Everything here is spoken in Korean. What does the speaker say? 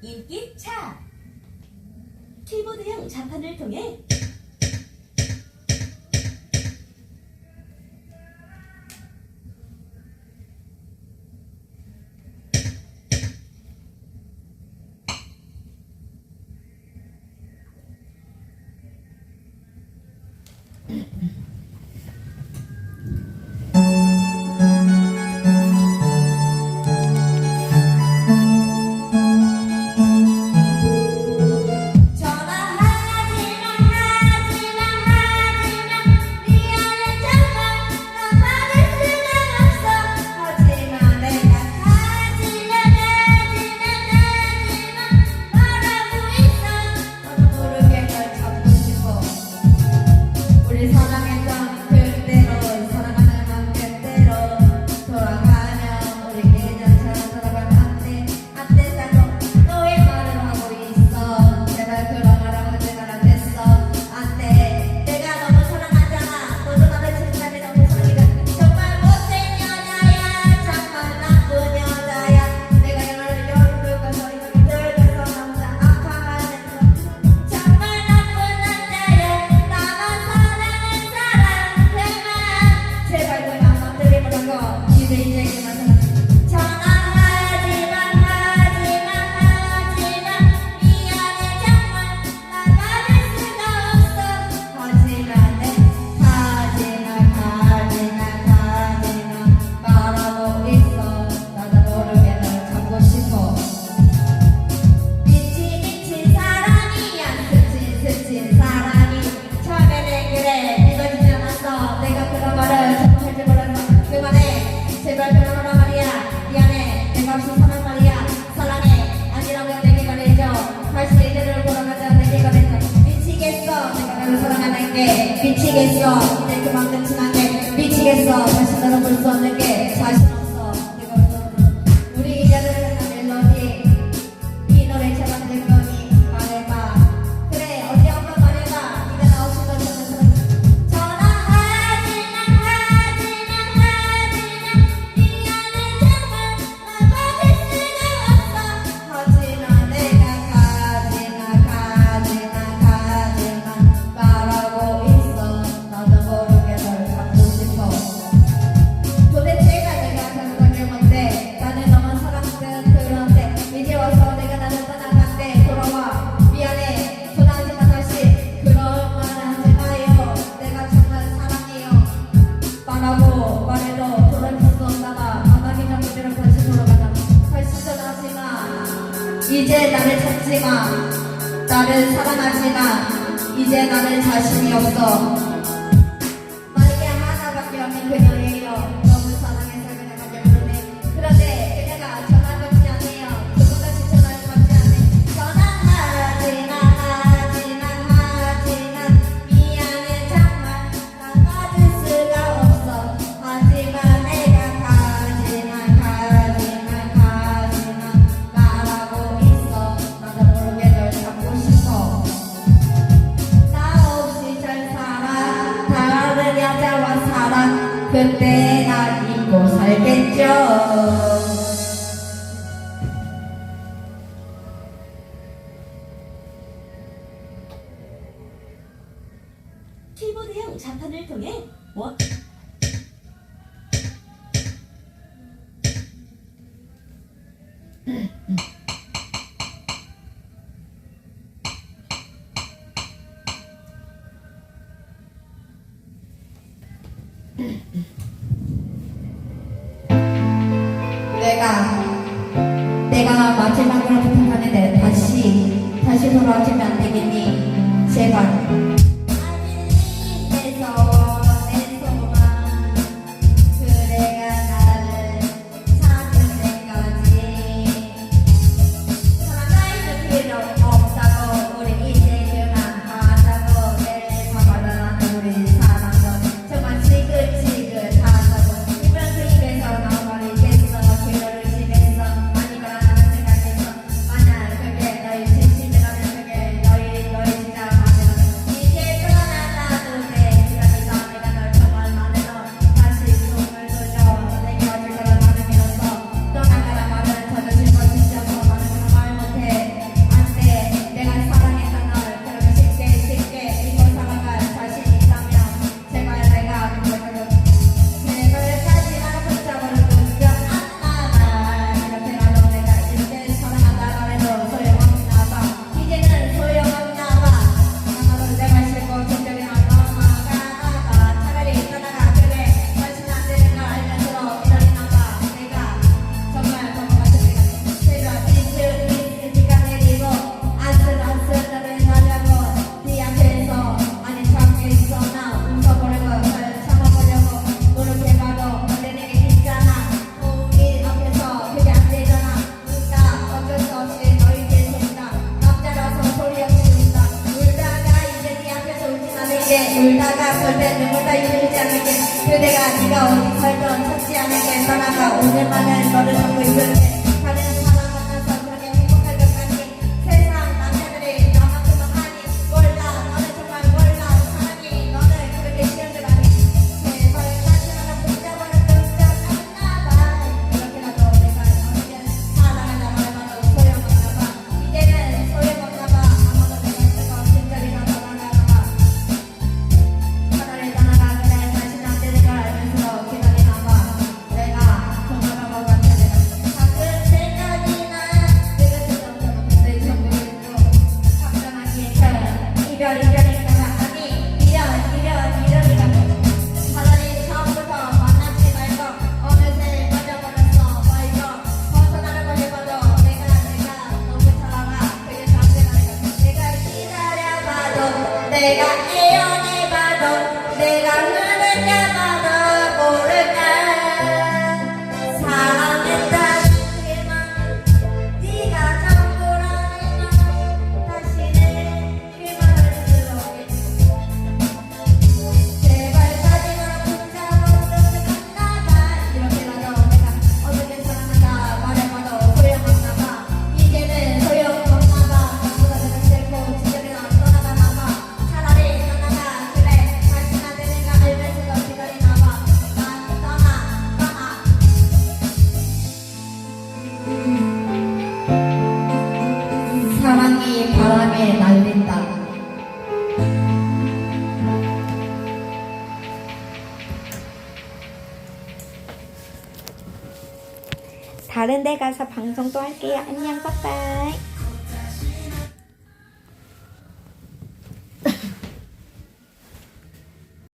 인기차. 키보드형 자판을 통해 Yes, y'all. You make 이제 나를 찾지 마. 나를 사랑하지 마. 이제 나를 자신이 없어. 내가 내가 마지막으로 부탁하는데 다시 다시 돌아오지면 안 되겠니? 제발. 今天大家一般都是。 다른 데 가서 방송도 할게요. 안녕, 빠빠이.